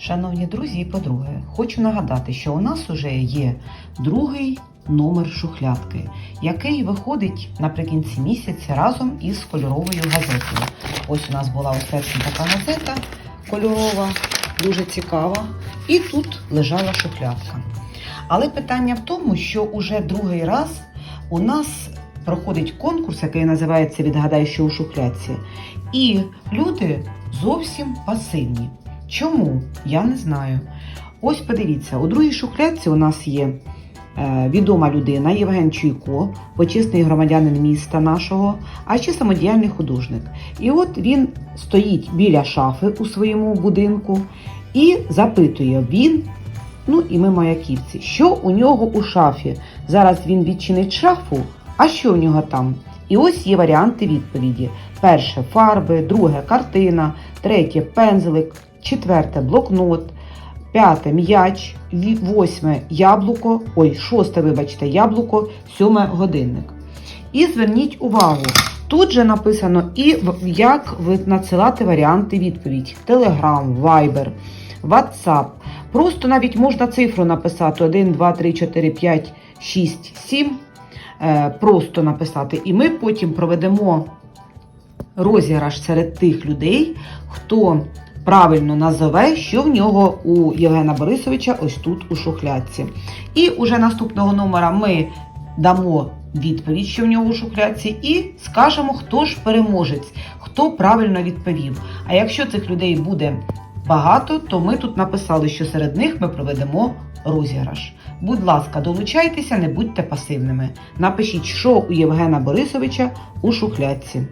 Шановні друзі і подруги, хочу нагадати, що у нас уже є другий номер шухлядки, який виходить наприкінці місяця разом із кольоровою газетою. Ось у нас була ось перша така газета кольорова, дуже цікава. І тут лежала шухлядка. Але питання в тому, що уже другий раз у нас проходить конкурс, який називається Відгадай, що у шухлядці. І люди зовсім пасивні. Чому? Я не знаю. Ось подивіться, у другій шухлядці у нас є е, відома людина Євген Чуйко, почесний громадянин міста нашого, а ще самодіяльний художник. І от він стоїть біля шафи у своєму будинку і запитує він, ну і ми маяківці, що у нього у шафі. Зараз він відчинить шафу, а що у нього там? І ось є варіанти відповіді: перше фарби, друге картина, третє пензлик, четверте. Блокнот, п'яте. М'яч, восьме. Яблуко, ой, шосте, вибачте, яблуко, сьоме годинник. І зверніть увагу, тут же написано і як надсилати варіанти відповідь: Telegram, Viber, WhatsApp. Просто навіть можна цифру написати. 1, 2, 3, 4, 5, 6, 7. Е, Просто написати. І ми потім проведемо розіграш серед тих людей, хто правильно назове, що в нього у Євгена Борисовича ось тут у шухлядці. І уже наступного номера ми дамо відповідь, що в нього у шухлядці, і скажемо, хто ж переможець, хто правильно відповів. А якщо цих людей буде багато, то ми тут написали, що серед них ми проведемо розіграш. Будь ласка, долучайтеся, не будьте пасивними. Напишіть, що у Євгена Борисовича у шухлядці.